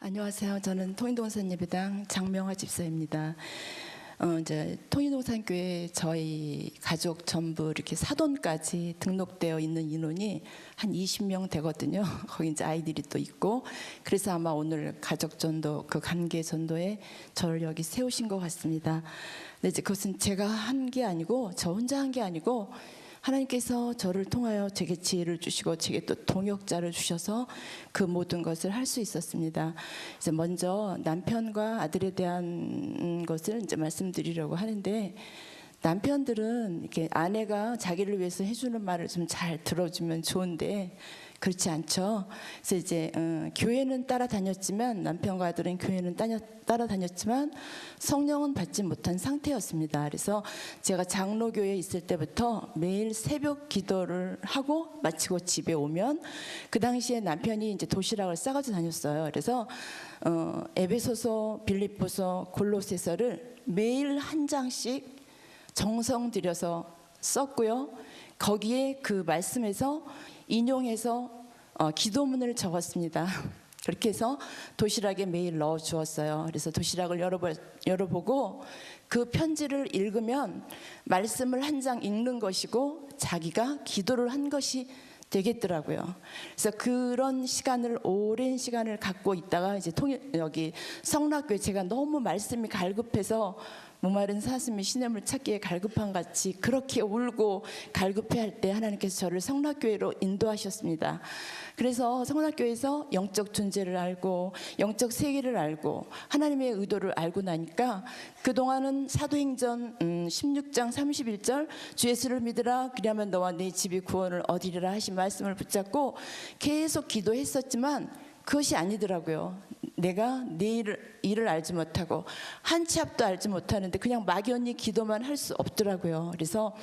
안녕하세요. 저는 통인동산 예배당 장명화 집사입니다. 어, 이제 통인동산 교회 저희 가족 전부 이렇게 사돈까지 등록되어 있는 인원이 한 20명 되거든요. 거기 이제 아이들이 또 있고 그래서 아마 오늘 가족 전도 그 관계 전도에 저를 여기 세우신 것 같습니다. 근데 이제 그것은 제가 한 게 아니고 저 혼자 한 게 아니고 하나님께서 저를 통하여 제게 지혜를 주시고 제게 또 동역자를 주셔서 그 모든 것을 할 수 있었습니다. 이제 먼저 남편과 아들에 대한 것을 이제 말씀드리려고 하는데 남편들은 이렇게 아내가 자기를 위해서 해주는 말을 좀 잘 들어주면 좋은데 그렇지 않죠. 그래서 이제 어, 교회는 따라다녔지만 남편과 아들은 교회는 따녀, 따라다녔지만 성령은 받지 못한 상태였습니다. 그래서 제가 장로교회에 있을 때부터 매일 새벽 기도를 하고 마치고 집에 오면 그 당시에 남편이 이제 도시락을 싸가지고 다녔어요. 그래서 어, 에베소서, 빌립보서, 골로새서를 매일 한 장씩 정성 들여서 썼고요. 거기에 그 말씀에서 인용해서 어, 기도문을 적었습니다. 그렇게 해서 도시락에 매일 넣어 주었어요. 그래서 도시락을 열어보, 열어보고 그 편지를 읽으면 말씀을 한 장 읽는 것이고 자기가 기도를 한 것이 되겠더라고요. 그래서 그런 시간을 오랜 시간을 갖고 있다가 이제 통 여기 성락교회 제가 너무 말씀이 갈급해서 목마른 사슴이 시냇물 찾기에 갈급한 같이 그렇게 울고 갈급해할 때 하나님께서 저를 성락교회로 인도하셨습니다. 그래서 성락교회에서 영적 존재를 알고 영적 세계를 알고 하나님의 의도를 알고 나니까 그동안은 사도행전 음, 16장 31절 주 예수를 믿으라 그리하면 너와 네 집이 구원을 얻으리라 하신 말씀을 붙잡고 계속 기도했었지만 그것이 아니더라고요. 내가 내 일을, 일을 알지 못하고 한 치 앞도 알지 못하는데 그냥 막연히 기도만 할 수 없더라고요. 그래서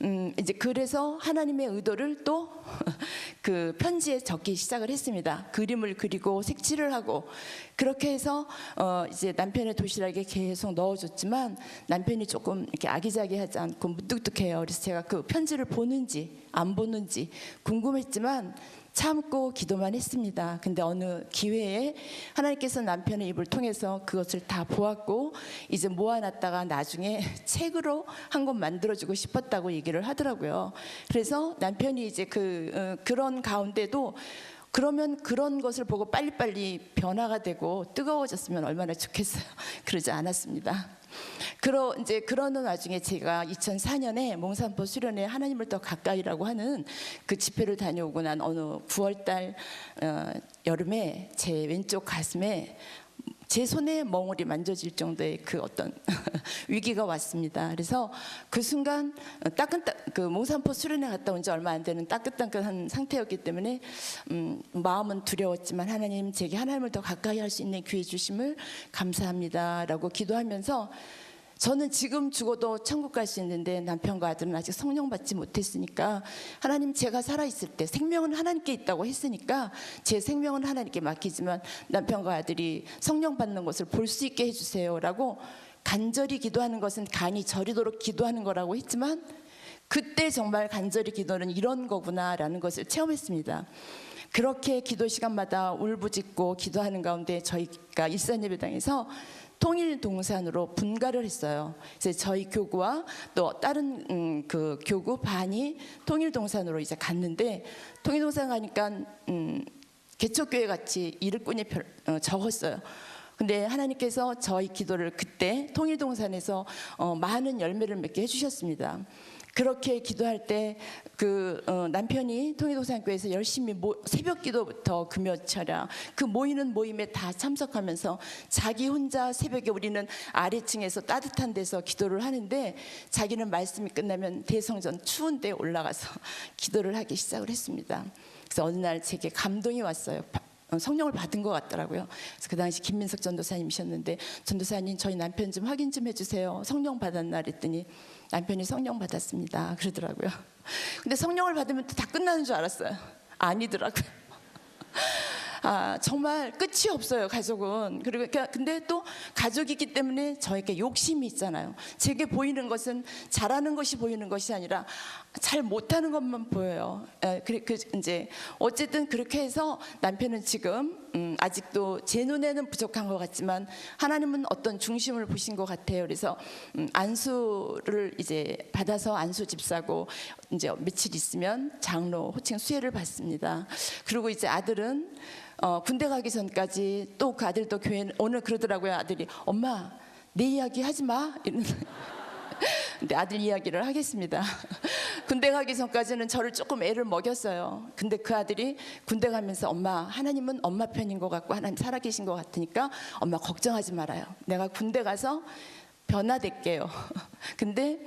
음, 이제 그래서 하나님의 의도를 또 그 편지에 적기 시작을 했습니다. 그림을 그리고 색칠을 하고 그렇게 해서 어, 이제 남편의 도시락에 계속 넣어줬지만 남편이 조금 이렇게 아기자기하지 않고 무뚝뚝해요. 그래서 제가 그 편지를 보는지 안 보는지 궁금했지만 참고 기도만 했습니다. 근데 어느 기회에 하나님께서 남편의 입을 통해서 그것을 다 보았고 이제 모아놨다가 나중에 책으로 한 권 만들어주고 싶었다고 얘기를 하더라고요. 그래서 남편이 이제 그 어, 그런 가운데도 그러면 그런 것을 보고 빨리빨리 변화가 되고 뜨거워졌으면 얼마나 좋겠어요. 그러지 않았습니다. 그러 이제 그러는 와중에 제가 2004년에 몽산포 수련회 하나님을 더 가까이라고 하는 그 집회를 다녀오고 난 어느 9월달 어, 여름에 제 왼쪽 가슴에 제 손에 멍울이 만져질 정도의 그 어떤 위기가 왔습니다. 그래서 그 순간 따끈따 그 몽산포 수련회 갔다 온 지 얼마 안 되는 따끈따끈한 상태였기 때문에 음, 마음은 두려웠지만 하나님 제게 하나님을 더 가까이 할 수 있는 기회 주심을 감사합니다라고 기도하면서 저는 지금 죽어도 천국 갈 수 있는데 남편과 아들은 아직 성령 받지 못했으니까 하나님 제가 살아 있을 때 생명은 하나님께 있다고 했으니까 제 생명은 하나님께 맡기지만 남편과 아들이 성령 받는 것을 볼 수 있게 해주세요라고 간절히 기도하는 것은 간이 저리도록 기도하는 거라고 했지만 그때 정말 간절히 기도는 이런 거구나라는 것을 체험했습니다. 그렇게 기도 시간마다 울부짖고 기도하는 가운데 저희가 일산 예배당에서 통일 동산으로 분가를 했어요. 그래서 저희 교구와 또 다른 음, 그 교구 반이 통일 동산으로 이제 갔는데 통일 동산 가니까 음, 개척교회 같이 일꾼이 별, 어, 적었어요. 근데 하나님께서 저희 기도를 그때 통일동산에서 어, 많은 열매를 맺게 해주셨습니다. 그렇게 기도할 때그 어, 남편이 통일동산교회에서 열심히 모, 새벽 기도부터 금요 철야 그 모이는 모임에 다 참석하면서 자기 혼자 새벽에 우리는 아래층에서 따뜻한 데서 기도를 하는데 자기는 말씀이 끝나면 대성전 추운 데 올라가서 기도를 하기 시작을 했습니다. 그래서 어느 날 제게 감동이 왔어요. 바- 어, 성령을 받은 것 같더라고요. 그래서 그 당시 김민석 전도사님이셨는데 전도사님 저희 남편 좀 확인 좀 해주세요. 성령 받았나 그랬더니 남편이 성령 받았습니다. 그러더라고요. 근데 성령을 받으면 또다 끝나는 줄 알았어요. 아니더라고요. 아, 정말 끝이 없어요, 가족은. 그리고 그러니까 근데 또 가족이기 때문에 저에게 욕심이 있잖아요. 제게 보이는 것은 잘하는 것이 보이는 것이 아니라 잘 못하는 것만 보여요. 에, 그래, 그 이제 어쨌든 그렇게 해서 남편은 지금 음, 아직도 제 눈에는 부족한 것 같지만 하나님은 어떤 중심을 보신 것 같아요. 그래서 음, 안수를 이제 받아서 안수 집사고 이제 며칠 있으면 장로 호칭 수혜를 받습니다. 그리고 이제 아들은 어, 군대 가기 전까지 또 그 아들도 교회 오늘 그러더라고요. 아들이 엄마 내 이야기 하지 마. 이러는 근데 아들 이야기를 하겠습니다. 군대 가기 전까지는 저를 조금 애를 먹였어요. 근데 그 아들이 군대 가면서 엄마 하나님은 엄마 편인 것 같고 하나님 살아계신 것 같으니까 엄마 걱정하지 말아요. 내가 군대 가서 변화될게요. 근데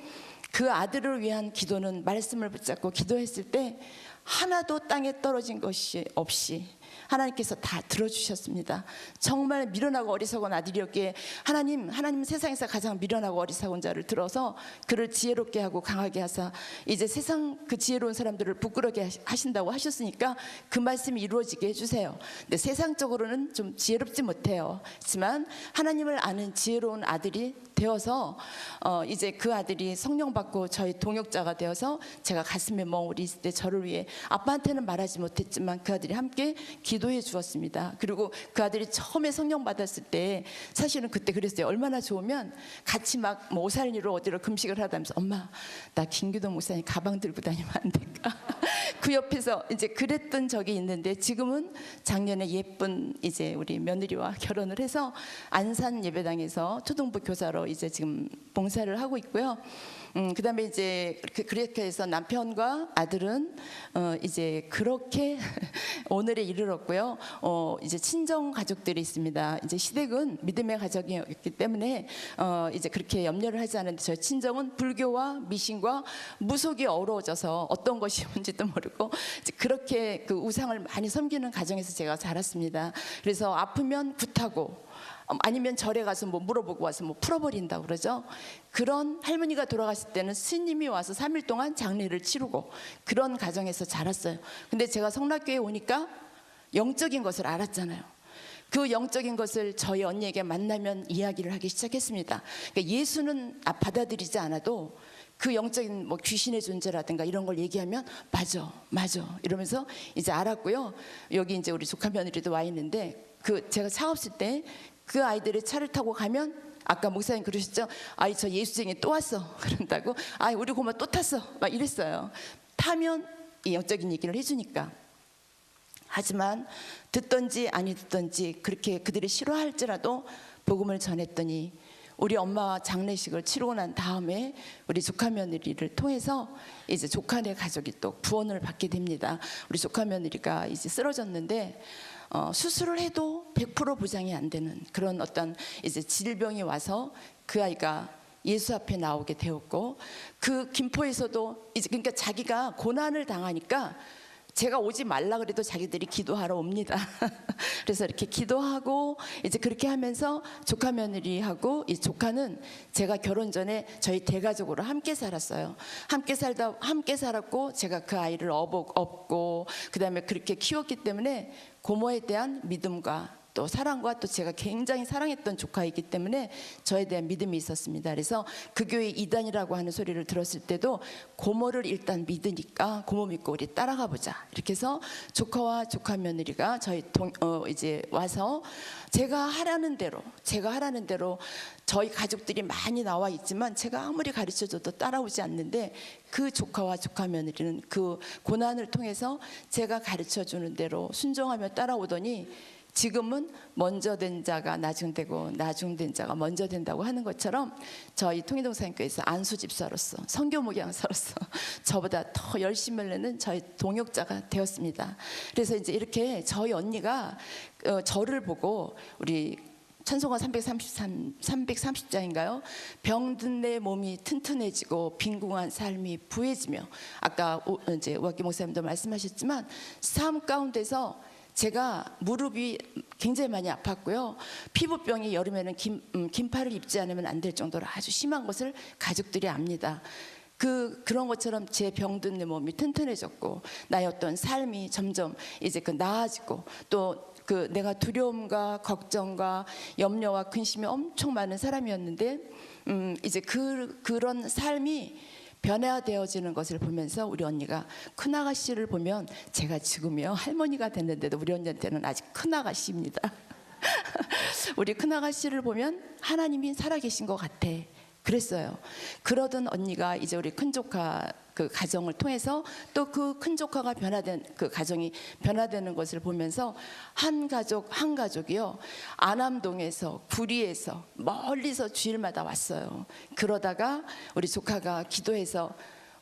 그 아들을 위한 기도는 말씀을 붙잡고 기도했을 때 하나도 땅에 떨어진 것이 없이 하나님께서 다 들어주셨습니다. 정말 미련하고 어리석은 아들이었기에 하나님, 하나님 세상에서 가장 미련하고 어리석은 자를 들어서 그를 지혜롭게 하고 강하게 하사 이제 세상 그 지혜로운 사람들을 부끄럽게 하신다고 하셨으니까 그 말씀이 이루어지게 해주세요. 근데 세상적으로는 좀 지혜롭지 못해요. 하지만 하나님을 아는 지혜로운 아들이 되어서 어 이제 그 아들이 성령 받고 저희 동역자가 되어서 제가 가슴에 멍울이 있을 때 저를 위해 아빠한테는 말하지 못했지만 그 아들이 함께 기 도해 주었습니다. 그리고 그 아들이 처음에 성령 받았을 때 사실은 그때 그랬어요. 얼마나 좋으면 같이 막뭐 오살리로 어디로 금식을 하다면서 엄마 나 김기도 목사님 가방 들고 다니면 안 될까? 그 옆에서 이제 그랬던 적이 있는데 지금은 작년에 예쁜 이제 우리 며느리와 결혼을 해서 안산 예배당에서 초등부 교사로 이제 지금 봉사를 하고 있고요. 음, 그다음에 이제 그- 그렇게 해서 남편과 아들은 어, 이제 그렇게 오늘에 이르렀고 요. 어, 이제 친정 가족들이 있습니다. 이제 시댁은 믿음의 가족이었기 때문에 어, 이제 그렇게 염려를 하지 않는데 저희 친정은 불교와 미신과 무속이 어우러져서 어떤 것이 뭔지도 모르고 그렇게 그 우상을 많이 섬기는 가정에서 제가 자랐습니다. 그래서 아프면 굿하고 음, 아니면 절에 가서 뭐 물어보고 와서 뭐 풀어버린다 고 그러죠. 그런 할머니가 돌아가실 때는 스님이 와서 3일 동안 장례를 치르고 그런 가정에서 자랐어요. 근데 제가 성락교에 오니까 영적인 것을 알았잖아요. 그 영적인 것을 저희 언니에게 만나면 이야기를 하기 시작했습니다. 그러니까 예수는 아, 받아들이지 않아도 그 영적인 뭐 귀신의 존재라든가 이런 걸 얘기하면 맞아, 맞아 이러면서 이제 알았고요. 여기 이제 우리 조카 며느리도 와 있는데 그 제가 차 없을 때 그 아이들의 차를 타고 가면 아까 목사님 그러셨죠? 아이 저 예수쟁이 또 왔어 그런다고. 아이 우리 고모 또 탔어 막 이랬어요. 타면 이 영적인 얘기를 해주니까. 하지만 듣던지 아니 듣던지 그렇게 그들이 싫어할지라도 복음을 전했더니 우리 엄마와 장례식을 치르고 난 다음에 우리 조카 며느리를 통해서 이제 조카네 가족이 또 구원을 받게 됩니다. 우리 조카 며느리가 이제 쓰러졌는데 어, 수술을 해도 100% 보장이 안 되는 그런 어떤 이제 질병이 와서 그 아이가 예수 앞에 나오게 되었고 그 김포에서도 이제 그러니까 자기가 고난을 당하니까 제가 오지 말라 그래도 자기들이 기도하러 옵니다. 그래서 이렇게 기도하고 이제 그렇게 하면서 조카 며느리하고 이 조카는 제가 결혼 전에 저희 대가족으로 함께 살았어요. 함께 살다 함께 살았고 제가 그 아이를 업고, 그다음에 그렇게 키웠기 때문에 고모에 대한 믿음과 또 사랑과 또 제가 굉장히 사랑했던 조카이기 때문에 저에 대한 믿음이 있었습니다. 그래서 그 교회 이단이라고 하는 소리를 들었을 때도 고모를 일단 믿으니까 고모 믿고 우리 따라가 보자. 이렇게 해서 조카와 조카 며느리가 저희 동, 어, 이제 와서 제가 하라는 대로 제가 하라는 대로 저희 가족들이 많이 나와 있지만 제가 아무리 가르쳐 줘도 따라오지 않는데 그 조카와 조카 며느리는 그 고난을 통해서 제가 가르쳐 주는 대로 순종하며 따라오더니 지금은 먼저 된 자가 나중되고 나중된 자가 먼저 된다고 하는 것처럼 저희 통일동산교회에서 안수 집사로서 선교 목양사로서 저보다 더 열심을 내는 저희 동역자가 되었습니다. 그래서 이제 이렇게 저희 언니가 어, 저를 보고 우리 찬송가 333, 330장인가요? 병든 내 몸이 튼튼해지고 빈궁한 삶이 부해지며 아까 오- 이제 우학기 목사님도 말씀하셨지만 삶 가운데서 제가 무릎이 굉장히 많이 아팠고요. 피부병이 여름에는 긴, 음, 긴팔을 입지 않으면 안 될 정도로 아주 심한 것을 가족들이 압니다. 그 그런 것처럼 제 병든 내 몸이 튼튼해졌고 나의 어떤 삶이 점점 이제 그 나아지고 또 그 내가 두려움과 걱정과 염려와 근심이 엄청 많은 사람이었는데 음 이제 그 그런 삶이 변화되어지는 것을 보면서 우리 언니가 큰 아가씨를 보면 제가 지금요 할머니가 됐는데도 우리 언니한테는 아직 큰 아가씨입니다. 우리 큰 아가씨를 보면 하나님이 살아계신 것 같아. 그랬어요. 그러던 언니가 이제 우리 큰 조카 그 가정을 통해서 또 그 큰 조카가 변화된 그 가정이 변화되는 것을 보면서 한 가족 한 가족이요 안암동에서 구리에서 멀리서 주일마다 왔어요. 그러다가 우리 조카가 기도해서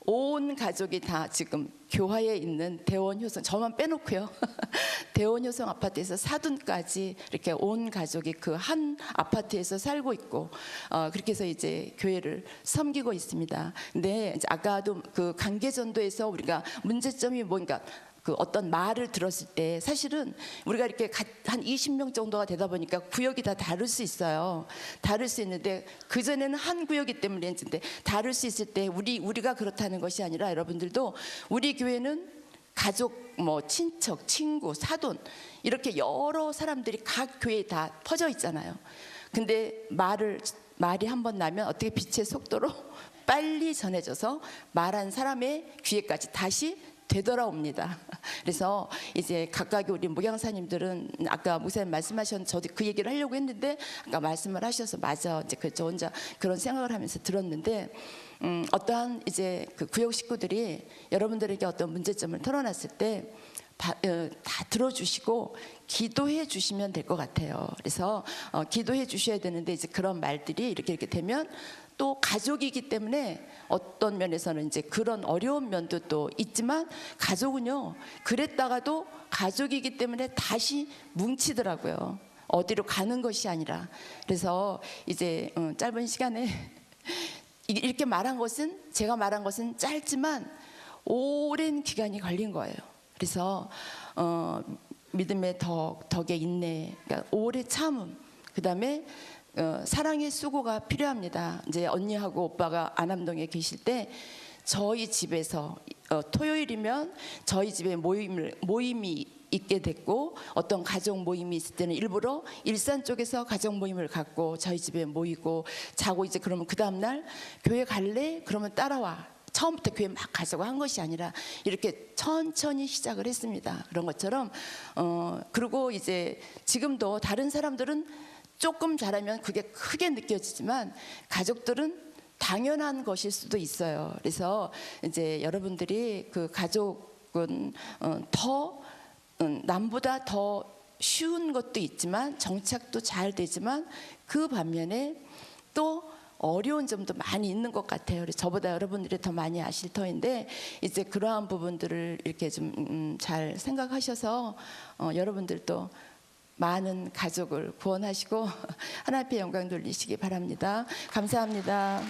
온 가족이 다 지금 교화에 있는 대원 효성 저만 빼놓고요. 대원 효성 아파트에서 사둔까지 이렇게 온 가족이 그 한 아파트에서 살고 있고 어, 그렇게 해서 이제 교회를 섬기고 있습니다. 근데 아까도 그 관계전도에서 우리가 문제점이 뭔가 그 어떤 말을 들었을 때 사실은 우리가 이렇게 가- 한 20명 정도가 되다 보니까 구역이 다 다를 수 있어요. 다를 수 있는데 그 전에는 한 구역이 때문에 했는데 다를 수 있을 때 우리 우리가 그렇다는 것이 아니라 여러분들도 우리 교회는 가족 뭐 친척 친구 사돈 이렇게 여러 사람들이 각 교회에 다 퍼져 있잖아요. 근데 말을 말이 한 번 나면 어떻게 빛의 속도로 빨리 전해져서 말한 사람의 귀에까지 다시 되돌아옵니다. 그래서 이제 각각의 우리 목양사님들은 아까 목사님 말씀하셨 저도 그 얘기를 하려고 했는데 아까 말씀을 하셔서 맞아 이제 그 저 혼자 그런 생각을 하면서 들었는데 음, 어떠한 이제 그 구역 식구들이 여러분들에게 어떤 문제점을 털어놨을 때 다, 어, 다 들어주시고 기도해 주시면 될 것 같아요. 그래서 어, 기도해 주셔야 되는데 이제 그런 말들이 이렇게 이렇게 되면 또 가족이기 때문에 어떤 면에서는 이제 그런 어려운 면도 또 있지만 가족은요 그랬다가도 가족이기 때문에 다시 뭉치더라고요. 어디로 가는 것이 아니라 그래서 이제 어, 짧은 시간에 이- 이렇게 말한 것은 제가 말한 것은 짧지만 오랜 기간이 걸린 거예요. 그래서 어, 믿음의 덕, 덕의 인내, 그러니까 오래 참음, 그 다음에 어, 사랑의 수고가 필요합니다. 이제 언니하고 오빠가 안암동에 계실 때 저희 집에서 어, 토요일이면 저희 집에 모임을 모임이 있게 됐고 어떤 가족 모임이 있을 때는 일부러 일산 쪽에서 가족 모임을 갖고 저희 집에 모이고 자고 이제 그러면 그 다음 날 교회 갈래? 그러면 따라와. 처음부터 교회 막 가자고 한 것이 아니라 이렇게 천천히 시작을 했습니다. 그런 것처럼 어 그리고 이제 지금도 다른 사람들은 조금 잘하면 그게 크게 느껴지지만 가족들은 당연한 것일 수도 있어요. 그래서 이제 여러분들이 그 가족은 어, 더 음, 남보다 더 쉬운 것도 있지만 정착도 잘 되지만 그 반면에 또 어려운 점도 많이 있는 것 같아요. 저보다 여러분들이 더 많이 아실 터인데 이제 그러한 부분들을 이렇게 좀 잘 생각하셔서 어, 여러분들도 많은 가족을 구원하시고 하나님의 영광 돌리시기 바랍니다. 감사합니다.